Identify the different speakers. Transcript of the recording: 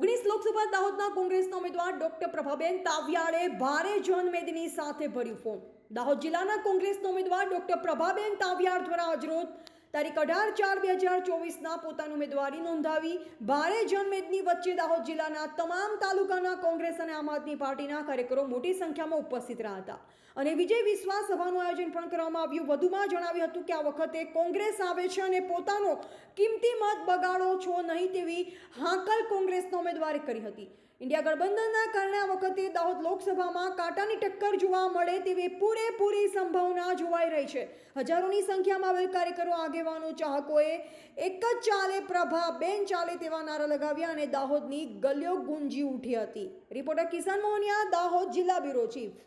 Speaker 1: લોકસભા દાહોદના કોંગ્રેસના ઉમેદવાર ડોક્ટર પ્રભાબેન તાવિયાળે ભારે જનમેદની સાથે ભર્યું ફોર્મ. દાહોદ જિલ્લાના કોંગ્રેસના ઉમેદવાર ડોક્ટર પ્રભાબેન તાવિયાળ દ્વારા આજરોજ તારીખ અઢાર ચાર બે હજાર ચોવીસના પોતાની ઉમેદવારી નોંધાવી ભારે જનમેદની વચ્ચે દાહોદ જિલ્લાના તમામ તાલુકાના કોંગ્રેસ અને આમ આદમી પાર્ટીના કાર્યકરો મોટી સંખ્યામાં ઉપસ્થિત રહ્યા હતા. અને વિજય વિશ્વાસ સભાનું આયોજન પણ કરવામાં આવ્યું. વધુમાં જણાવ્યું હતું કે આ વખતે કોંગ્રેસ આવે છે અને પોતાનો કિંમતી મત બગાડો છો નહીં તેવી હાંકલ કોંગ્રેસના ઉમેદવારે કરી હતી. ઇન્ડિયા ગઠબંધનના કારણે આ વખતે દાહોદ લોકસભામાં કાંટાની ટક્કર જોવા મળે તેવી પૂરેપૂરી સંભાવના જોવાઈ રહી છે. હજારોની સંખ્યામાં આવેલ કાર્યકરો, આગેવાનો, ચાહકોએ એક જ ચાલે પ્રભા, બેન ચાલે તેવા નારા લગાવ્યા અને દાહોદની ગલીઓ ગુંજી ઉઠી હતી. રિપોર્ટર કિસાન મોહનિયા, દાહોદ જિલ્લા બ્યુરો ચીફ.